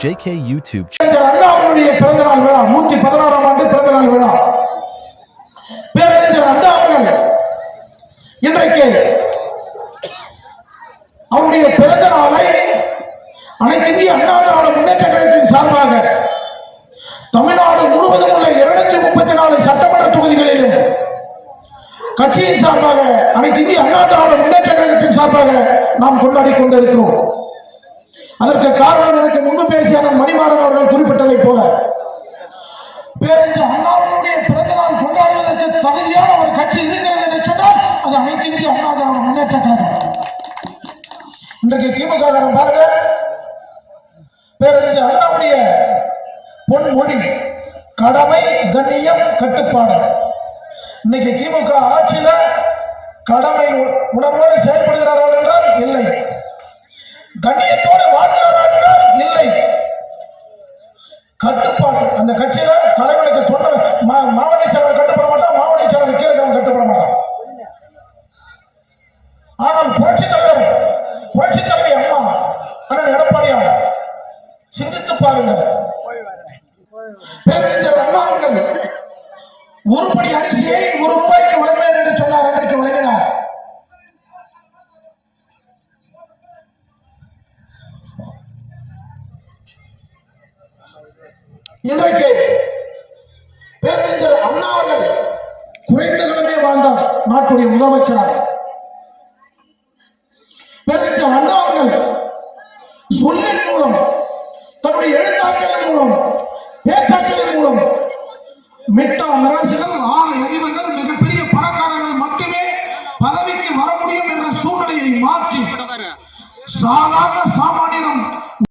JK YouTube பேரறிஞர் அண்ணா பிறந்த நாள் விழா நூத்தி பதினாறாம் ஆண்டு பிறந்த நாள் விழா. பேரறிஞர் அண்ணா இன்றைக்கு அவருடைய பிறந்த நாளை அனைத்து இந்திய அண்ணா திராவிட முன்னேற்ற கழகத்தின் சார்பாக தமிழ்நாடு முழுவதும் உள்ள இருநூத்தி முப்பத்தி நாலு சட்டமன்ற தொகுதிகளிலும் கட்சியின் சார்பாக அனைத்து இந்திய அண்ணா திராவிட முன்னேற்ற கழகத்தின் சார்பாக நாம் கொண்டாடி கொண்டிருக்கிறோம். அதற்கு காரணம் எனக்கு முன்பு பேசிய மணிமாறன் அவர்கள் குறிப்பிட்டதை போல. பேரறிஞர் அண்ணாவினுடைய பிறந்த நாள் கொண்டாடுவதற்கு தகுதியான ஒரு கட்சி இருக்கிறது என்று சொன்னால் அது அனைத்து இந்திய அண்ணா திராவிட முன்னேற்ற கழகம். இன்றைக்கு திமுக பாருங்க. பேரறிஞர் அண்ணாவுடைய பொன்மொழி கடமை கண்ணியம் கட்டுப்பாடு. இன்னைக்கு திமுக ஆட்சியில கடமை உணர்வோடு தலைவனுக்கு சொன்ன மா- மாவட்ட செயலர் கட்டுப்பட மாட்டான் மாவட்ட செயலர் கீழே இருக்கவன் கட்டுப்பட மாட்டான். ஆனால் புரட்சி தலைவர் புரட்சி தலைவி அம்மா அண்ணன் எடப்பாடியார் சிந்தித்து பாருங்கள். பேரறிஞர் அண்ணா அவர்கள் ஒரு அரிசியை ஒரு ரூபாய்க்கு வழங்குவேன் என்று சொன்னார் அன்றைக்கு விளங்கினார். இன்றைக்கு நாட்டுடைய முதலமைச்சராக. பேரறிஞர் அண்ணா சொல்லின் மூலம் தன்னுடைய எழுத்தாக்களின் மூலம் பேச்சாக்களின் மூலம் மெட்டா அரசுகள் ஆறு அதிபர்கள் மிகப்பெரிய பணக்காரர்கள் மட்டுமே பதவிக்கு வர முடியும் என்ற சூழ்நிலையை மாற்றி சாதாரண சாமானியம்